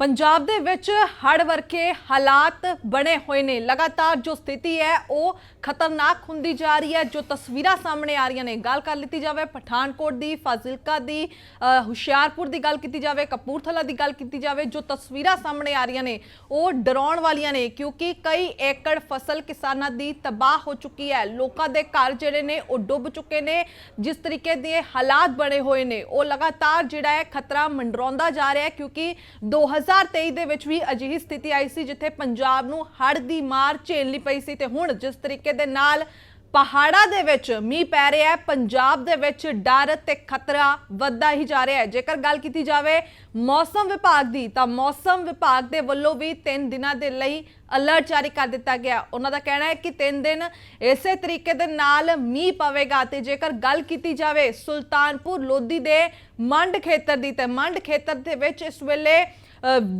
ਪੰਜਾਬ ਦੇ ਵਿੱਚ ਹੜ੍ਹ ਵਰਕੇ ਹਾਲਾਤ ਬਣੇ ਹੋਏ ਨੇ। ਲਗਾਤਾਰ ਜੋ ਸਥਿਤੀ ਹੈ, ਉਹ ਖਤਰਨਾਕ ਹੁੰਦੀ ਜਾ ਰਹੀ ਹੈ। ਜੋ ਤਸਵੀਰਾਂ ਸਾਹਮਣੇ ਆ ਰਹੀਆਂ ਨੇ, ਗੱਲ ਕਰ ਲਿੱਤੀ ਜਾਵੇ ਪਠਾਨਕੋਟ ਦੀ, ਫਾਜ਼ਿਲਕਾ ਦੀ ਹੁਸ਼ਿਆਰਪੁਰ ਦੀ ਗੱਲ ਕੀਤੀ ਜਾਵੇ, ਕਪੂਰਥਲਾ ਦੀ ਗੱਲ ਕੀਤੀ ਜਾਵੇ, ਜੋ ਤਸਵੀਰਾਂ ਸਾਹਮਣੇ ਆ ਰਹੀਆਂ ਨੇ, ਉਹ ਡਰਾਉਣ ਵਾਲੀਆਂ ਨੇ, ਕਿਉਂਕਿ ਕਈ ਏਕੜ ਫਸਲ ਕਿਸਾਨਾਂ ਦੀ ਤਬਾਹ ਹੋ ਚੁੱਕੀ ਹੈ। ਲੋਕਾਂ ਦੇ ਘਰ ਜਿਹੜੇ ਨੇ, ਉਹ ਡੁੱਬ ਚੁੱਕੇ ਨੇ। ਜਿਸ ਤਰੀਕੇ ਦੇ ਹਾਲਾਤ ਬਣੇ ਹੋਏ ਨੇ, ਉਹ ਲਗਾਤਾਰ ਜਿਹੜਾ ਹੈ, ਖਤਰਾ ਮੰਡਰਾਉਂਦਾ ਜਾ ਰਿਹਾ ਹੈ, ਕਿਉਂਕਿ 2023 ਦੇ ਵਿੱਚ ਵੀ ਅਜਿਹੀ ਸਥਿਤੀ ਆਈ ਸੀ ਜਿੱਥੇ ਪੰਜਾਬ ਨੂੰ ਹੜ੍ਹ ਦੀ ਮਾਰ ਝੇਲਣੀ ਪਈ ਸੀ ਤੇ ਹੁਣ ਜਿਸ ਤਰੀਕੇ ਦੇ ਨਾਲ ਪਹਾੜਾਂ ਦੇ ਵਿੱਚ ਮੀਂਹ ਪੈ ਰਿਹਾ ਹੈ, ਪੰਜਾਬ ਦੇ ਵਿੱਚ ਡਰ ਤੇ ਖਤਰਾ ਵੱਧਦਾ ਹੀ ਜਾ ਰਿਹਾ ਹੈ। ਜੇਕਰ ਗੱਲ ਕੀਤੀ ਜਾਵੇ ਮੌਸਮ ਵਿਭਾਗ ਦੀ, ਤਾਂ ਮੌਸਮ ਵਿਭਾਗ ਦੇ ਵੱਲੋਂ ਵੀ 3 ਦਿਨਾਂ ਦੇ ਲਈ ਅਲਰਟ ਜਾਰੀ ਕਰ ਦਿੱਤਾ ਗਿਆ। ਉਹਨਾਂ ਦਾ ਕਹਿਣਾ ਹੈ ਕਿ 3 ਦਿਨ ਇਸੇ ਤਰੀਕੇ ਦੇ ਨਾਲ ਮੀਂਹ ਪਵੇਗਾ ਤੇ ਜੇਕਰ ਗੱਲ ਕੀਤੀ ਜਾਵੇ ਸੁਲਤਾਨਪੁਰ ਲੋਧੀ ਦੇ ਮੰਡ ਖੇਤਰ ਦੀ, ਤਾਂ ਮੰਡ ਖੇਤਰ ਦੇ ਵਿੱਚ ਇਸ ਵੇਲੇ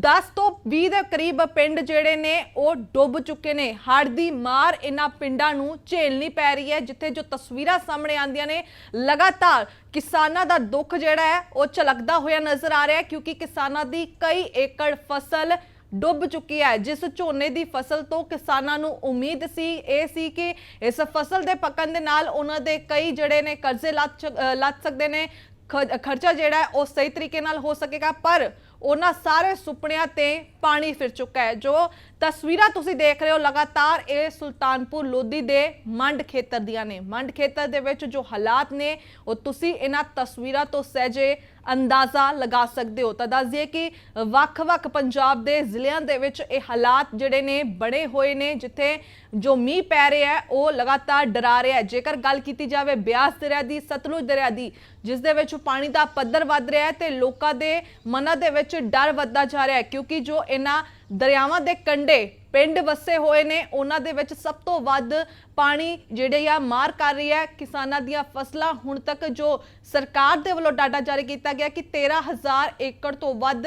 10 ਤੋਂ 20 ਦੇ ਕਰੀਬ ਪਿੰਡ ਜਿਹੜੇ ਨੇ, ਉਹ ਡੁੱਬ ਚੁੱਕੇ ਨੇ। ਹੜ੍ਹ ਦੀ ਮਾਰ ਇਹਨਾਂ ਪਿੰਡਾਂ ਨੂੰ ਝੇਲਣੀ ਪੈ ਰਹੀ ਹੈ, ਜਿੱਥੇ ਜੋ ਤਸਵੀਰਾਂ ਸਾਹਮਣੇ ਆਉਂਦੀਆਂ ਨੇ, ਲਗਾਤਾਰ ਕਿਸਾਨਾਂ ਦਾ ਦੁੱਖ ਜਿਹੜਾ ਹੈ, ਉਹ ਝਲਕਦਾ ਹੋਇਆ ਨਜ਼ਰ ਆ ਰਿਹਾ ਹੈ, ਕਿਉਂਕਿ ਕਿਸਾਨਾਂ ਦੀ ਕਈ ਏਕੜ ਫਸਲ ਡੁੱਬ ਚੁੱਕੀ ਹੈ। ਜਿਸ ਝੋਨੇ ਦੀ ਫਸਲ ਤੋਂ ਕਿਸਾਨਾਂ ਨੂੰ ਉਮੀਦ ਸੀ, ਇਹ ਸੀ ਕਿ ਇਸ ਫਸਲ ਦੇ ਪੱਕਣ ਦੇ ਨਾਲ ਉਹਨਾਂ ਦੇ ਕਈ ਜਿਹੜੇ ਨੇ ਕਰਜ਼ੇ ਲੱਤ ਲੱਤ ਸਕਦੇ ਨੇ। ਖਰਚਾ ਜਿਹੜਾ ਉਹ ਸਹੀ ਤਰੀਕੇ ਨਾਲ ਹੋ ਸਕੇਗਾ, ਪਰ ਉਹਨਾਂ ਸਾਰੇ ਸੁਪਨਿਆਂ ਤੇ ਪਾਣੀ ਫਿਰ ਚੁੱਕਾ ਹੈ। ਜੋ ਤਸਵੀਰਾਂ ਤੁਸੀਂ ਦੇਖ ਰਹੇ ਹੋ, ਲਗਾਤਾਰ ਇਹ ਸੁਲਤਾਨਪੁਰ ਲੋਧੀ ਦੇ ਮੰਡ ਖੇਤਰ ਦੀਆਂ ਨੇ। ਮੰਡ ਖੇਤਰ ਦੇ ਵਿੱਚ ਜੋ ਹਾਲਾਤ ਨੇ, ਉਹ ਤੁਸੀਂ ਇਹਨਾਂ ਤਸਵੀਰਾਂ ਤੋਂ ਸਹਿਜੇ ਅੰਦਾਜ਼ਾ ਲਗਾ ਸਕਦੇ ਹੋ। ਤਾਂ ਦੱਸ ਦਈਏ ਕਿ ਵੱਖ-ਵੱਖ ਪੰਜਾਬ ਦੇ ਜ਼ਿਲ੍ਹਿਆਂ ਦੇ ਵਿੱਚ ਇਹ ਹਾਲਾਤ ਜਿਹੜੇ ਨੇ ਬਣੇ ਹੋਏ ਨੇ, ਜਿੱਥੇ ਜੋ ਮੀਂਹ ਪੈ ਰਿਹਾ ਹੈ, ਉਹ ਲਗਾਤਾਰ ਡਰਾ ਰਿਹਾ ਹੈ। ਜੇਕਰ ਗੱਲ ਕੀਤੀ ਜਾਵੇ ਬਿਆਸ ਦਰਿਆ ਦੀ ਸਤਲੁਜ ਦਰਿਆ ਦੀ ਜਿਸ ਦੇ ਵਿੱਚ ਪਾਣੀ ਦਾ ਪੱਧਰ ਵੱਧ ਰਿਹਾ ਹੈ ਤੇ ਲੋਕਾਂ ਦੇ ਮਨਾਂ ਦੇ ਵਿੱਚ ਡਰ ਵੱਧਦਾ ਜਾ ਰਿਹਾ ਹੈ, ਕਿਉਂਕਿ ਜੋ ਇਹਨਾਂ ਦਰਿਆਵਾਂ ਦੇ ਕੰਢੇ ਪਿੰਡ ਵਸੇ ਹੋਏ ਨੇ। ਉਹਨਾਂ ਦੇ ਵਿੱਚ ਸਭ ਤੋਂ ਵੱਧ ਪਾਣੀ ਜਿਹੜੇ ਆ, ਮਾਰ ਕਰ ਰਹੀ ਹੈ। ਕਿਸਾਨਾਂ ਦੀਆਂ ਫਸਲਾਂ ਹੁਣ ਤੱਕ ਜੋ ਸਰਕਾਰ ਦੇ ਵੱਲੋਂ ਡਾਟਾ ਜਾਰੀ ਕੀਤਾ ਗਿਆ ਕਿ 13000 ਏਕੜ ਤੋਂ ਵੱਧ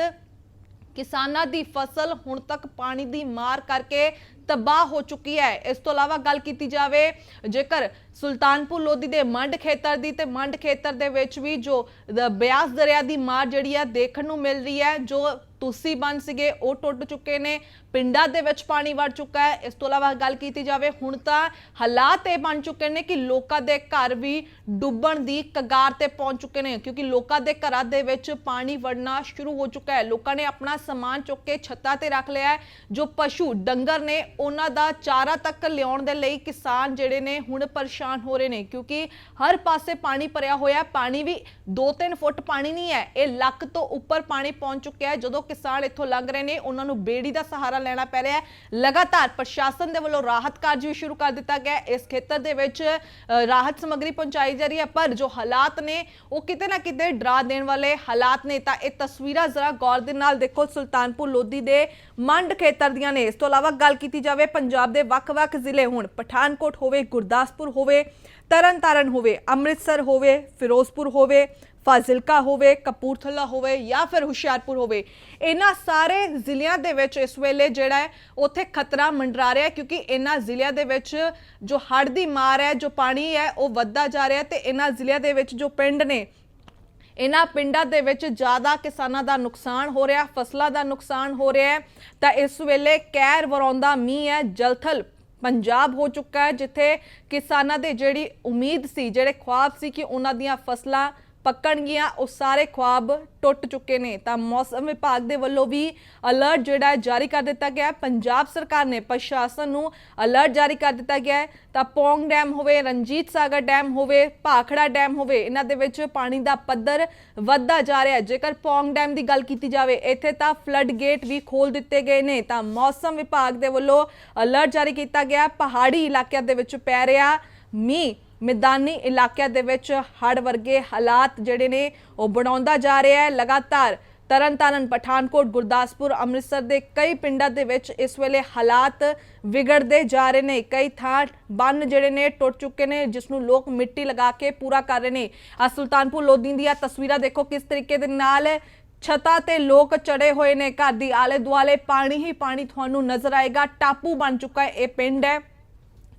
ਕਿਸਾਨਾਂ ਦੀ ਫਸਲ ਹੁਣ ਤੱਕ ਪਾਣੀ ਦੀ ਮਾਰ ਕਰਕੇ ਤਬਾਹ ਹੋ ਚੁੱਕੀ ਹੈ। ਇਸ ਤੋਂ ਇਲਾਵਾ ਗੱਲ ਕੀਤੀ ਜਾਵੇ, ਜੇਕਰ ਸੁਲਤਾਨਪੁਰ ਲੋਧੀ ਦੇ ਮੰਡ ਖੇਤਰ ਦੀ ਤੇ ਮੰਡ ਖੇਤਰ ਦੇ ਵਿੱਚ ਵੀ ਜੋ ਬਿਆਸ ਦਰਿਆ ਦੀ ਮਾਰ ਜਿਹੜੀ ਆ ਦੇਖਣ ਨੂੰ ਮਿਲ ਰਹੀ ਹੈ, ਜੋ ਤੁਸੀਂ ਬਣ ਸੀਗੇ, ਉਹ ਟੁੱਟ ਚੁੱਕੇ ਨੇ, ਪਿੰਡਾਂ ਦੇ ਵਿੱਚ ਪਾਣੀ ਵੜ ਚੁੱਕਾ ਹੈ। ਇਸ ਤੋਂ ਇਲਾਵਾ ਗੱਲ ਕੀਤੀ ਜਾਵੇ, ਹੁਣ ਤਾਂ ਹਾਲਾਤ ਇਹ ਬਣ ਚੁੱਕੇ ਨੇ ਕਿ ਲੋਕਾਂ ਦੇ ਘਰ ਵੀ ਡੁੱਬਣ ਦੀ ਕਗਾਰ ਤੇ ਪਹੁੰਚ ਚੁੱਕੇ ਨੇ, ਕਿਉਂਕਿ ਲੋਕਾਂ ਦੇ ਘਰਾਂ ਦੇ ਵਿੱਚ ਪਾਣੀ ਵੜਨਾ ਸ਼ੁਰੂ ਹੋ ਚੁੱਕਾ ਹੈ। ਲੋਕਾਂ ਨੇ ਆਪਣਾ ਸਮਾਨ ਚੁੱਕ ਕੇ ਛੱਤਾਂ ਤੇ ਰੱਖ ਲਿਆ ਹੈ, ਜੋ ਪਸ਼ੂ, ਡੰਗਰ ਨੇ ਉਹਨਾਂ ਦਾ ਚਾਰਾ ਤੱਕ ਲਿਆਉਣ ਦੇ ਲਈ ਕਿਸਾਨ ਜਿਹੜੇ ਨੇ ਹੁਣ ਪਰੇਸ਼ਾਨ ਹੋ ਰਹੇ ਨੇ, ਕਿਉਂਕਿ ਹਰ ਪਾਸੇ ਪਾਣੀ ਭਰਿਆ ਹੋਇਆ ਪਾਣੀ ਵੀ 2-3 ਫੁੱਟ ਪਾਣੀ ਨਹੀਂ ਹੈ, ਇਹ ਲੱਕ ਤੋਂ ਉੱਪਰ ਪਾਣੀ ਪਹੁੰਚ ਚੁੱਕਿਆ ਹੈ। ਜਦੋਂ ਕਿਸਾਨ ਇੱਥੋਂ ਲੰਘ ਰਹੇ ਨੇ, ਉਹਨਾਂ ਨੂੰ ਬੇੜੀ ਦਾ ਸਹਾਰਾ ਲੈਣਾ ਪੈ ਰਿਹਾ ਹੈ। ਲਗਾਤਾਰ ਪ੍ਰਸ਼ਾਸਨ ਦੇ ਵੱਲੋਂ ਰਾਹਤ ਕਾਰਜ ਵੀ ਸ਼ੁਰੂ ਕਰ ਦਿੱਤਾ ਗਿਆ ਇਸ ਖੇਤਰ ਦੇ ਵਿੱਚ ਰਾਹਤ ਸਮੱਗਰੀ ਪਹੁੰਚਾਈ ਜਾ ਰਹੀ ਹੈ, ਪਰ ਜੋ ਹਾਲਾਤ ਨੇ, ਉਹ ਕਿਤੇ ਨਾ ਕਿਤੇ ਡਰਾ ਦੇਣ ਵਾਲੇ ਹਾਲਾਤ ਨੇ। ਤਾਂ ਇਹ ਤਸਵੀਰਾਂ ਜ਼ਰਾ ਗੌਰ ਦੇ ਨਾਲ ਦੇਖੋ, ਸੁਲਤਾਨਪੁਰ ਲੋਧੀ ਦੇ ਮੰਡ ਖੇਤਰ ਦੀਆਂ ਨੇ। ਇਸ ਤੋਂ ਇਲਾਵਾ ਗੱਲ ਕੀਤੀ ਜਾਵੇ, ਪੰਜਾਬ ਦੇ ਵੱਖ-ਵੱਖ ਜ਼ਿਲ੍ਹੇ ਹੁਣ, ਪਠਾਨਕੋਟ ਹੋਵੇ, ਗੁਰਦਾਸਪੁਰ ਹੋਵੇ, ਤਰਨਤਾਰਨ ਹੋਵੇ, ਅੰਮ੍ਰਿਤਸਰ ਹੋਵੇ, ਫਿਰੋਜ਼ਪੁਰ ਹੋਵੇ ਫਾਜ਼ਿਲਕਾ ਹੋਵੇ, ਕਪੂਰਥਲਾ ਹੋਵੇ ਜਾਂ ਫਿਰ ਹੁਸ਼ਿਆਰਪੁਰ ਹੋਵੇ, ਇਹਨਾਂ ਸਾਰੇ ਜ਼ਿਲ੍ਹਿਆਂ ਦੇ ਵਿੱਚ ਇਸ ਵੇਲੇ ਜਿਹੜਾ ਹੈ, ਉੱਥੇ ਖਤਰਾ ਮੰਡਰਾ ਰਿਹਾ ਕਿਉਂਕਿ ਇਹਨਾਂ ਜ਼ਿਲ੍ਹਿਆਂ ਦੇ ਵਿੱਚ ਜੋ ਹੜ੍ਹ ਦੀ ਮਾਰ ਹੈ, ਜੋ ਪਾਣੀ ਹੈ, ਉਹ ਵੱਧਦਾ ਜਾ ਰਿਹਾ ਤੇ ਇਹਨਾਂ ਜ਼ਿਲ੍ਹਿਆਂ ਦੇ ਵਿੱਚ ਜੋ ਪਿੰਡ ਨੇ, ਇਹਨਾਂ ਪਿੰਡਾਂ ਦੇ ਵਿੱਚ ਜ਼ਿਆਦਾ ਕਿਸਾਨਾਂ ਦਾ ਨੁਕਸਾਨ ਹੋ ਰਿਹਾ, ਫਸਲਾਂ ਦਾ ਨੁਕਸਾਨ ਹੋ ਰਿਹਾ ਹੈ, ਤਾਂ ਇਸ ਵੇਲੇ ਕਹਿਰ ਵਰਾਉਂਦਾ ਮੀਂਹ ਹੈ, ਜਲਥਲ ਪੰਜਾਬ ਹੋ ਚੁੱਕਾ ਹੈ, ਜਿੱਥੇ ਕਿਸਾਨਾਂ ਦੇ ਜਿਹੜੀ ਉਮੀਦ ਸੀ, ਜਿਹੜੇ ਖੁਆਬ ਸੀ ਕਿ ਉਹਨਾਂ ਦੀਆਂ ਫਸਲਾਂ ਪੱਕਣਗੀਆਂ, ਉਹ ਸਾਰੇ ਖੁਆਬ ਟੁੱਟ ਚੁੱਕੇ ਨੇ। ਤਾਂ ਮੌਸਮ ਵਿਭਾਗ ਦੇ ਵੱਲੋਂ ਵੀ ਅਲਰਟ ਜਿਹੜਾ ਜਾਰੀ ਕਰ ਦਿੱਤਾ ਗਿਆ ਹੈ। ਪੰਜਾਬ ਸਰਕਾਰ ਨੇ ਪ੍ਰਸ਼ਾਸਨ ਨੂੰ ਅਲਰਟ ਜਾਰੀ ਕਰ ਦਿੱਤਾ ਗਿਆ ਹੈ। ਤਾਂ ਪੌਂਗ ਡੈਮ ਹੋਵੇ, ਰਣਜੀਤ ਸਾਗਰ ਡੈਮ ਹੋਵੇ, ਭਾਖੜਾ ਡੈਮ ਹੋਵੇ, ਇਹਨਾਂ ਦੇ ਵਿੱਚ ਪਾਣੀ ਦਾ ਪੱਧਰ ਵੱਧਦਾ ਜਾ ਰਿਹਾ ਹੈ। ਜੇਕਰ ਪੌਂਗ ਡੈਮ ਦੀ ਗੱਲ ਕੀਤੀ ਜਾਵੇ, ਇੱਥੇ ਤਾਂ ਫਲੱਡ ਗੇਟ ਵੀ ਖੋਲ ਦਿੱਤੇ ਗਏ ਨੇ। ਤਾਂ ਮੌਸਮ ਵਿਭਾਗ ਦੇ ਵੱਲੋਂ ਅਲਰਟ ਜਾਰੀ ਕੀਤਾ ਗਿਆ ਪਹਾੜੀ ਇਲਾਕਿਆਂ ਦੇ ਵਿੱਚ ਪੈ ਰਿਹਾ ਮੀਂਹ। ਮੈਦਾਨੀ ਇਲਾਕਿਆਂ ਦੇ ਵਿੱਚ ਹੜ੍ਹ ਵਰਗੇ ਹਾਲਾਤ ਜਿਹੜੇ ਨੇ, ਉਹ ਬਣਾਉਂਦਾ ਜਾ ਰਿਹਾ ਹੈ। ਲਗਾਤਾਰ ਤਰਨਤਾਰਨ, ਪਠਾਨਕੋਟ, ਗੁਰਦਾਸਪੁਰ, ਅੰਮ੍ਰਿਤਸਰ ਦੇ ਕਈ ਪਿੰਡਾਂ ਦੇ ਵਿੱਚ ਇਸ ਵੇਲੇ ਹਾਲਾਤ ਵਿਗੜਦੇ ਜਾ ਰਹੇ ਨੇ। ਕਈ ਥਾਂ ਬੰਨ ਜਿਹੜੇ ਨੇ, ਟੁੱਟ ਚੁੱਕੇ ਨੇ ਜਿਸ ਨੂੰ ਲੋਕ ਮਿੱਟੀ ਲਗਾ ਕੇ ਪੂਰਾ ਕਰ ਰਹੇ ਨੇ। ਆ ਸੁਲਤਾਨਪੁਰ ਲੋਧੀ ਦੀਆਂ ਤਸਵੀਰਾਂ ਦੇਖੋ ਕਿਸ ਤਰੀਕੇ ਦੇ ਨਾਲ ਛਤਾਂ ਤੇ ਲੋਕ ਚੜੇ ਹੋਏ ਨੇ। ਘਰ ਦੀ ਆਲੇ ਦੁਆਲੇ ਪਾਣੀ ਹੀ ਪਾਣੀ ਤੁਹਾਨੂੰ ਨਜ਼ਰ ਆਏਗਾ। ਟਾਪੂ ਬਣ ਚੁੱਕਾ ਹੈ। ਇਹ ਪਿੰਡ ਹੈ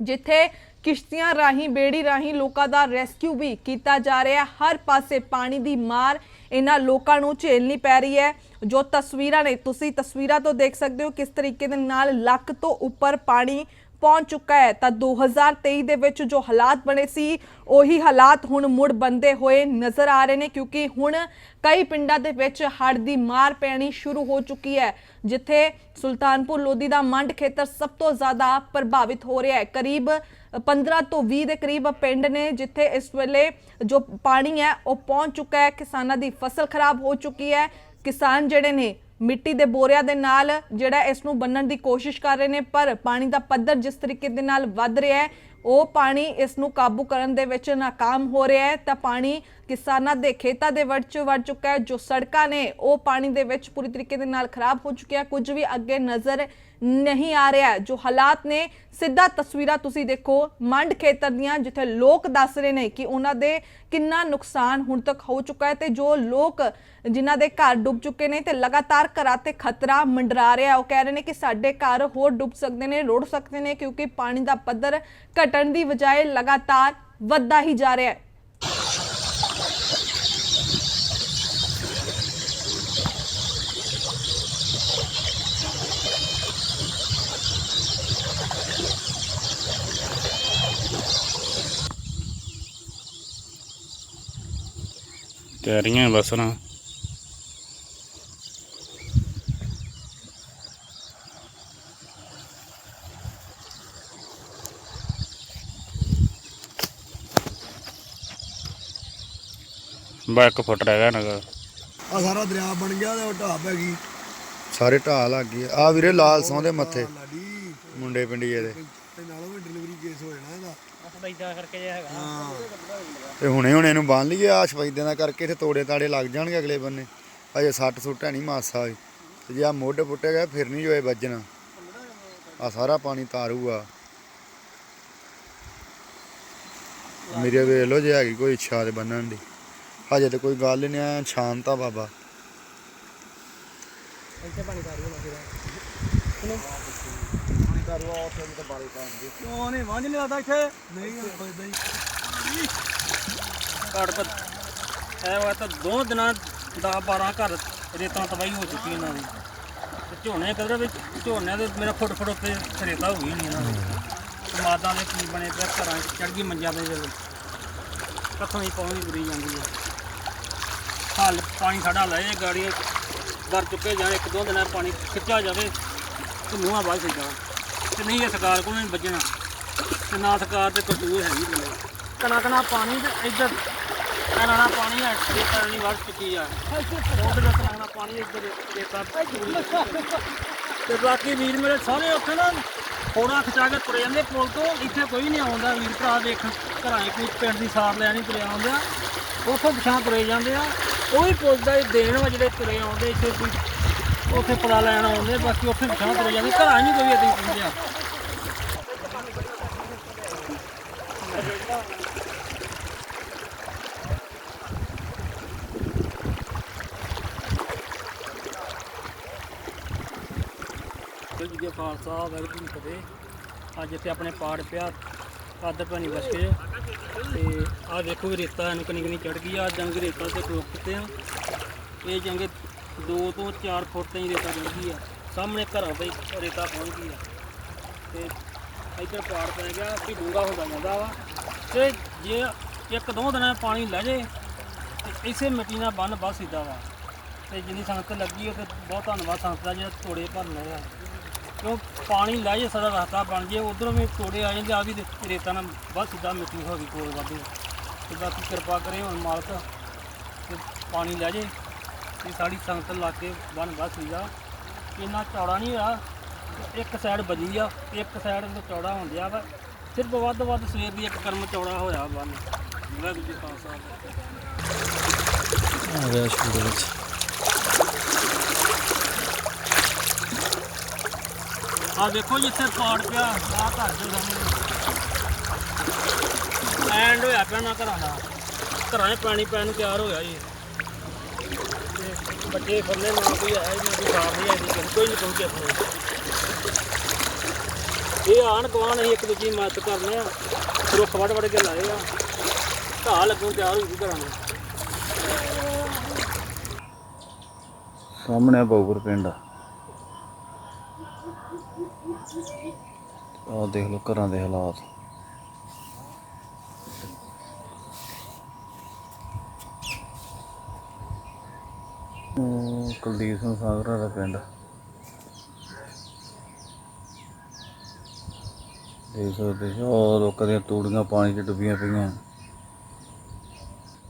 ਜਿੱਥੇ ਕਿਸ਼ਤੀਆਂ ਰਾਹੀਂ, ਬੇੜੀ ਰਾਹੀਂ ਲੋਕਾਂ ਦਾ ਰੈਸਕਿਊ ਵੀ ਕੀਤਾ ਜਾ ਰਿਹਾ। ਹਰ ਪਾਸੇ ਪਾਣੀ ਦੀ ਮਾਰ ਇਹਨਾਂ ਲੋਕਾਂ ਨੂੰ ਝੇਲਣੀ ਪੈ ਰਹੀ ਹੈ। ਜੋ ਤਸਵੀਰਾਂ ਨੇ, ਤੁਸੀਂ ਤਸਵੀਰਾਂ ਤੋਂ ਦੇਖ ਸਕਦੇ ਹੋ ਕਿਸ ਤਰੀਕੇ ਦੇ ਨਾਲ ਲੱਕ ਤੋਂ ਉੱਪਰ ਪਾਣੀ ਪਹੁੰਚ ਚੁੱਕਾ ਹੈ। ਤਾਂ 2023 ਦੇ ਵਿੱਚ ਜੋ ਹਾਲਾਤ ਬਣੇ ਸੀ, ਉਹੀ ਹਾਲਾਤ ਹੁਣ ਮੁੜ ਬੰਦੇ ਹੋਏ ਨਜ਼ਰ ਆ ਰਹੇ ਨੇ, ਕਿਉਂਕਿ ਹੁਣ ਕਈ ਪਿੰਡਾਂ ਦੇ ਵਿੱਚ ਹੜ੍ਹ ਦੀ ਮਾਰ ਪੈਣੀ ਸ਼ੁਰੂ ਹੋ ਚੁੱਕੀ ਹੈ, ਜਿੱਥੇ ਸੁਲਤਾਨਪੁਰ ਲੋਧੀ ਦਾ ਮੰਡ ਖੇਤਰ ਸਭ ਤੋਂ ਜ਼ਿਆਦਾ ਪ੍ਰਭਾਵਿਤ ਹੋ ਰਿਹਾ ਹੈ। ਕਰੀਬ 15 ਤੋਂ 20 ਦੇ ਕਰੀਬ ਪਿੰਡ ਨੇ ਜਿੱਥੇ ਇਸ ਵੇਲੇ ਜੋ ਪਾਣੀ ਹੈ, ਉਹ ਪਹੁੰਚ ਚੁੱਕਾ ਹੈ। ਕਿਸਾਨਾਂ ਦੀ ਫਸਲ ਖਰਾਬ ਹੋ ਚੁੱਕੀ ਹੈ। ਕਿਸਾਨ ਜਿਹੜੇ ਨੇ, ਮਿੱਟੀ ਦੇ ਬੋਰਿਆਂ ਦੇ ਨਾਲ ਜਿਹੜਾ ਇਸ ਨੂੰ ਬੰਨਣ ਦੀ ਕੋਸ਼ਿਸ਼ ਕਰ ਰਹੇ ਨੇ, ਪਰ ਪਾਣੀ ਦਾ ਪੱਧਰ ਜਿਸ ਤਰੀਕੇ ਦੇ ਨਾਲ ਵੱਧ ਰਿਹਾ ਹੈ, ਉਹ ਪਾਣੀ ਇਸ ਨੂੰ ਕਾਬੂ ਕਰਨ ਦੇ ਵਿੱਚ ਨਾਕਾਮ ਹੋ ਰਿਹਾ ਹੈ। ਤਾਂ ਪਾਣੀ ਕਿਸਾਨਾਂ ਦੇ ਖੇਤਾਂ ਦੇ ਵਿੱਚ ਵੜ ਚੁੱਕਾ ਹੈ। ਜੋ ਸੜਕਾਂ ਨੇ, ਉਹ ਪਾਣੀ ਦੇ ਵਿੱਚ ਪੂਰੀ ਤਰੀਕੇ ਦੇ ਨਾਲ ਖਰਾਬ ਹੋ ਚੁੱਕਿਆ। ਕੁਝ ਵੀ ਅੱਗੇ ਨਜ਼ਰ ਨਹੀਂ ਆ ਰਿਹਾ। ਜੋ ਹਾਲਾਤ ਨੇ, ਸਿੱਧਾ ਤਸਵੀਰਾਂ ਤੁਸੀਂ ਦੇਖੋ, ਮੰਡ ਖੇਤਰ ਦੀਆਂ, ਜਿੱਥੇ ਲੋਕ ਦੱਸ ਰਹੇ ਨੇ ਕਿ ਉਹਨਾਂ ਦੇ ਕਿੰਨਾ ਨੁਕਸਾਨ ਹੁਣ ਤੱਕ ਹੋ ਚੁੱਕਾ ਹੈ ਤੇ ਜੋ ਲੋਕ, ਜਿਨ੍ਹਾਂ ਦੇ ਘਰ ਡੁੱਬ ਚੁੱਕੇ ਨੇ ਤੇ ਲਗਾਤਾਰ ਘਰਾਂ ਤੇ ਖਤਰਾ ਮੰਡਰਾ ਰਿਹਾ। ਉਹ ਕਹਿ ਰਹੇ ਨੇ ਕਿ ਸਾਡੇ ਘਰ ਹੋਰ ਡੁੱਬ ਸਕਦੇ ਨੇ, ਰੋੜ ਸਕਦੇ ਨੇ, ਕਿਉਂਕਿ ਪਾਣੀ ਦਾ ਪੱਧਰ ਘਟਣ ਦੀ ਬਜਾਏ ਲਗਾਤਾਰ ਵੱਧਦਾ ਹੀ ਜਾ ਰਿਹਾ ਹੈ। ਤਿਆਰੀਆਂ ਬਸ ਨਾ ਬਾ ਇੱਕ ਫੁੱਟ ਰਹਿ ਗਿਆ ਨਗਾ ਆ ਸਾਰਾ ਦਰਿਆ ਬਣ ਗਿਆ ਤੇ ਉਹ ਢਾਹ ਪੈ ਗਈ। ਸਾਰੇ ਢਾਹ ਲੱਗ ਗਏ ਆ। ਵੀਰੇ ਲਾਲ ਸੌਂ ਦੇ ਮੱਥੇ। ਮੁੰਡੇ ਪਿੰਡੀਏ ਦੇ ਤੇ ਨਾਲੋਂ ਵੀ ਡਿਲੀਵਰੀ ਕੇਸ ਹੋ ਜਾਣਾ ਤੇ ਹੁਣੇ ਹੁਣੇ ਇਹਨੂੰ ਬੰਨ ਲਈਏ ਆ ਸ਼ਪੈਦਿਆਂ ਦਾ ਕਰਕੇ ਇੱਥੇ ਤੋੜੇ ਤਾੜੇ ਲੱਗ ਜਾਣਗੇ ਅਗਲੇ ਬੰਨੇ। ਅਜੇ ਸੱਟ ਸੁੱਟ ਨਹੀਂ ਮਾਸਾ ਵੀ ਤੇ ਜੇ ਆ ਮੁੱਢ ਪੁੱਟੇ ਗਏ ਫਿਰ ਨਹੀਂ ਜੋਏ ਵੱਜਣਾ। ਆ ਸਾਰਾ ਪਾਣੀ ਤਾਰੂਗਾ। ਮੇਰੇ ਵੇਖ ਲੋ ਜੇ ਹੈਗੀ ਕੋਈ ਇੱਛਾ ਤੇ ਬੰਨਣ ਦੀ। ਹਜੇ ਤੇ ਕੋਈ ਗੱਲ ਨਹੀਂ ਆ ਸ਼ਾਂਤ ਆ ਬਾਬਾ। ਕਿਉਂ ਨਹੀਂ ਵਾਂਝ ਨਹੀਂ ਆਦਾ ਇੱਥੇ? ਨਹੀਂ ਬਜਦਾ ਹੀ ਘੱਟ ਘੱਟ ਐ ਵਾ ਤਾਂ ਦੋ ਦਿਨਾਂ 10 12 ਘਰ ਰੇਤਾਂ ਤਬਾਹੀ ਹੋ ਚੁੱਕੀ ਇਹਨਾਂ ਦੀ। ਤੇ ਝੋਨੇ ਕਦਰ ਵਿੱਚ ਝੋਨੇ ਦੇ ਮੇਰਾ ਫੁੱਟ ਫੁੱਟ ਉੱਤੇ ਰੇਤਾ ਹੋ ਗਈ ਨਹੀਂ ਇਹਨਾਂ ਦੀ ਮਾਦਾਂ ਦੇ ਕੀ ਬਣੇ ਤੇ ਘਰਾਂ 'ਚ ਚੜ ਗਈ ਮੰਜਾ ਦੇ ਵਿੱਚ। ਕੱਥੋਂ ਹੀ ਪਹੁੰਚ ਜਾਂਦੀ ਹੈ ਹਾਲ ਪਾਣੀ ਸਾਡਾ ਲੈ ਜੇ ਗਾੜੀ ਦਰ ਚੁੱਕੇ ਜਾਣ ਇੱਕ ਦੋ ਦਿਨਾਂ 'ਚ ਪਾਣੀ ਖਿੱਚਿਆ ਜਾਵੇ ਤੇ ਨੂੰਹਾਂ ਵੱਲ ਸਿੱਧਾ ਤੇ ਨਹੀਂ ਇਹ ਸਰਕਾਰ ਕੋਲ ਨਹੀਂ ਵੱਜਣਾ। ਤੇ ਨਾ ਸਰਕਾਰ ਤੇ ਕਸੂਰ ਹੈਗੀ ਬੰਦੇ ਕਣਾ ਕਣਾ ਪਾਣੀ ਤੇ ਇੱਧਰ, ਕਣਾ ਪਾਣੀ ਹੈ ਤੇ ਪਾਣੀ ਵੱਧ ਚੁੱਕੀ ਆ। ਉਹ ਤੇ ਕਣਾ ਪਾਣੀ ਇੱਧਰ ਰੇਤਾ ਤੇ ਬਾਕੀ ਵੀਰ ਮੇਰੇ ਸਾਰੇ ਉੱਥੇ ਨਾ ਥੋੜਾ ਖਿਚਾ ਕੇ ਤੁਰੇ ਜਾਂਦੇ ਪੁਲ ਤੋਂ। ਇੱਥੇ ਕੋਈ ਨਹੀਂ ਆਉਂਦਾ ਵੀਰ ਭਰਾ ਦੇਖ ਘਰਾਂ 'ਚ ਕੋਈ ਪਿੰਡ ਦੀ ਸਾਰ ਲੈਣੀ ਤੁਰੇ ਆਉਂਦੇ। ਆ ਉੱਥੋਂ ਪਿਛਾਂ ਤੁਰੇ ਜਾਂਦੇ ਆ। ਉਹ ਵੀ ਪੁੱਲ ਦਾ ਦੇਣ ਵਾ ਜਿਹੜੇ ਤੁਰੇ ਆਉਂਦੇ ਇੱਥੇ ਕੋਈ ਉੱਥੇ ਪਤਾ ਲੈਣ ਆਉਂਦੇ, ਬਾਕੀ ਉੱਥੇ ਪਿਛਾਂ ਤੁਰੇ ਜਾਂਦੇ, ਘਰਾਂ ਨਹੀਂ ਕੋਈ ਏਦਾਂ ਪਹੁੰਚਿਆ ਜੀ ਕਾ ਖਾਲਸਾ, ਵਾਹਿਗੁਰੂ ਜੀ ਫਤਿਹ। ਅੱਜ ਇੱਥੇ ਆਪਣੇ ਪਾੜ ਪਿਆ, ਆਦਰ ਪਾਣੀ ਵਸਕੇ ਤੇ ਆਹ ਦੇਖੋ ਰੇਤਾ ਇਹਨੂੰ ਕਿੰਨੀ ਕਿੰਨੀ ਚੜ ਗਈ ਆ। ਜੰਗ ਰੇਤਾ ਤੇ ਖਲੋਕ ਕਿਤੇ ਆ। ਇਹ ਜੰਗ 2 ਤੋਂ 4 ਫੁੱਟ ਤਾਈਂ ਰੇਤਾ ਚੜ ਗਈ ਆ। ਸਾਹਮਣੇ ਘਰਾਂ ਤੇ ਹੀ ਰੇਤਾ ਪਹੁੰਚ ਗਈ ਆ। ਤੇ ਇੱਧਰ ਪਾੜ ਪੈ ਗਿਆ, ਵੀ ਡੂੰਘਾ ਹੁੰਦਾ ਜਾਂਦਾ ਵਾ। ਤੇ ਜੇ ਇੱਕ ਦੋ ਦਿਨਾਂ ਪਾਣੀ ਲੈ ਜੇ, ਤੇ ਇਸੇ ਮਿੱਟੀ ਨਾਲ ਬੰਨ ਬਸ ਸਿੱਧਾ ਵਾ। ਤੇ ਜਿੰਨੀ ਸੰਗਤ ਲੱਗੀ ਉਹ ਤੇ ਬਹੁਤ ਧੰਨਵਾਦ ਸੰਗਤ ਦਾ ਜਿਹੜਾ ਤੋੜੇ ਭਰਨੇ ਆ। ਕਿਉਂ ਪਾਣੀ ਲੈ ਜੇ, ਸਾਡਾ ਰਸਤਾ ਬਣ ਜੇ, ਉਧਰੋਂ ਵੀ ਤੋੜੇ ਆ ਜਾਂਦੇ ਆ, ਵੀ ਰੇਤਾ ਨਾਲ ਬਸ ਸਿੱਧਾ ਮਿੱਟੀ ਹੋ ਗਈ ਕੋਲ ਵਾਧੂ। ਤੇ ਬਾਕੀ ਕਿਰਪਾ ਕਰੇ ਹੁਣ ਮਾਲਕ ਪਾਣੀ ਲੈ ਜੇ। ਤੇ ਸਾਡੀ ਸੰਗਤ ਲਾ ਕੇ ਬਣ ਬਸ ਸੀਗਾ ਇੰਨਾ ਚੌੜਾ ਨਹੀਂ ਆ ਇੱਕ ਸਾਈਡ ਬਜੀ ਆ। ਇੱਕ ਸਾਈਡ ਤੇ ਚੌੜਾ ਹੁੰਦਿਆ ਵਾ। ਸਿਰਫ ਵੱਧ ਵੱਧ ਸਵੇਰ ਦੀ ਇੱਕ ਕਰਮ ਚੌੜਾ ਹੋਇਆ ਬੰਨ ਵਾਹਿਗੁਰੂ ਜੀ ਕਾ ਖਾਲਸਾ। ਆ ਦੇਖੋ ਜਿੱਥੇ ਪਾੜ ਪਿਆ। ਆ ਘਰ ਦੇ ਸਾਹਮਣੇ। ਐਂਡ ਹੋਇਆ ਪਿਆ ਨਾ ਘਰਾਂ ਦਾ। ਘਰਾਂ 'ਚ ਪਾਣੀ ਪੈਣ ਨੂੰ ਤਿਆਰ ਹੋਇਆ ਜੀ। ਬੱਚੇ ਫਰਨੇ ਨਾ ਕੋਈ ਆਇਆ ਨਾ ਕੋਈ ਸਾਰ ਨਹੀਂ ਆਈ ਕੋਈ ਨਹੀਂ ਪਹੁੰਚਿਆ ਇੱਥੇ। ਇਹ ਆਣ ਗਵਾਣ ਅਸੀਂ ਇੱਕ ਦੂਜੀ ਮਦਦ ਕਰਨੇ ਆ ਰੁੱਖ ਵੱਢ ਵੱਢ ਕੇ ਲਾਏ ਆ। ਘਾਹ ਲੱਗੂ ਤਿਆਰ ਹੋ ਜੂ ਘਰਾਂ ਨੂੰ। ਸਾਹਮਣੇ ਬਾਉਪੁਰ ਪਿੰਡ। ਆ ਆਹ ਦੇਖ ਲਓ ਘਰਾਂ ਦੇ ਹਾਲਾਤ। ਉਹ ਕੁਲਦੀਪ ਸਿੰਘ ਸਾਗਰਾ ਦਾ ਪਿੰਡ। ਦੇਖ ਸਕਦੇ ਹੋ, ਉਹ ਲੋਕਾਂ ਦੀਆਂ ਤੂੜੀਆਂ ਪਾਣੀ 'ਚ ਡੁੱਬੀਆਂ ਪਈਆਂ।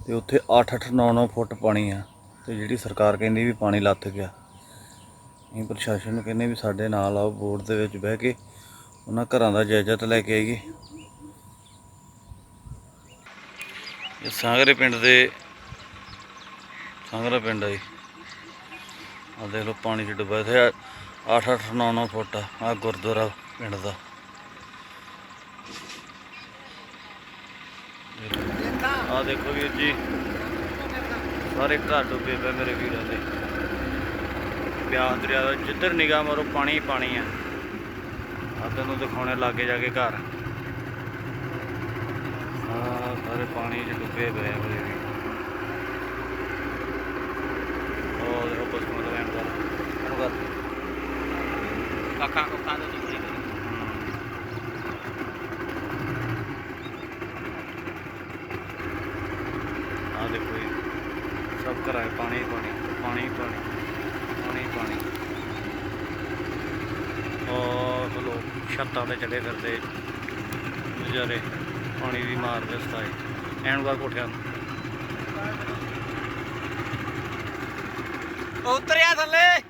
ਤੇ ਉੱਥੇ 8-8 9-9 ਫੁੱਟ ਪਾਣੀ ਆ ਤੇ ਜਿਹੜੀ ਸਰਕਾਰ ਕਹਿੰਦੀ ਵੀ ਪਾਣੀ ਲੱਥ ਗਿਆ। ਇਹ ਪ੍ਰਸ਼ਾਸਨ ਨੂੰ ਕਹਿੰਦੇ ਵੀ ਸਾਡੇ ਨਾਲ ਆਓ, ਬੋਰਡ ਦੇ ਵਿੱਚ ਬਹਿ ਕੇ ਉਹਨਾਂ ਘਰਾਂ ਦਾ ਜਾਇਜ਼ਾ ਲੈ ਕੇ ਆਈਏ। ਇਹ ਸਾਗਰੇ ਪਿੰਡ ਦੇ ਸਾਗਰਾ ਪਿੰਡ ਆ ਜੀ। ਆ ਦੇਖ ਲਓ, ਪਾਣੀ ਚ ਡੁੱਬਿਆ ਇੱਥੇ। 8-8 9-9 ਫੁੱਟ ਆ ਆਹ ਗੁਰਦੁਆਰਾ ਪਿੰਡ ਦਾ। ਆ ਦੇਖੋ ਵੀਰ ਜੀ, ਸਾਰੇ ਘਰ ਡੁੱਬੇ ਪਏ ਮੇਰੇ ਵੀਰਾਂ ਦੇ। ਪਿਆਸ ਦਰਿਆ ਦਾ, ਜਿੱਧਰ ਨਿਗਾਹ ਮਾਰੋ, ਪਾਣੀ ਹੀ ਪਾਣੀ ਆ। ਆ ਤੈਨੂੰ ਦਿਖਾਉਣੇ ਲਾਗੇ ਜਾ ਕੇ ਘਰ। ਆ ਸਾਰੇ ਪਾਣੀ 'ਚ ਡੁੱਬੇ ਪਏ ਆ ਮੇਰੇ ਵੀ ਉਹ ਦੇਖੋ ਪਸ਼ੂਆਂ ਦਾ। ਵੈਣ ਕਰ ਇਹਨੂੰ ਕਰ ਕਾਕਾ ਕਾਕਾ ਦਾ ਨਹੀਂ ਆ ਦੇਖੋ ਜੀ ਸਭ ਘਰਾਂ 'ਚ ਪਾਣੀ ਪਾਣੀ ਪਾਣੀ ਪਾਣੀ ਪਾਣੀ ਪਾਣੀ। ਔਰ ਲੋਕ ਛੱਤਾਂ ਤੇ ਚੜੇ ਫਿਰਦੇ। ਵਿਚਾਰੇ ਪਾਣੀ ਵੀ ਮਾਰਦੇ ਸਤਾਏ ਐਨ ਕਰ ਕੋਠਿਆਂ ਨੂੰ। ਉਤਰਿਆ ਥੱਲੇ।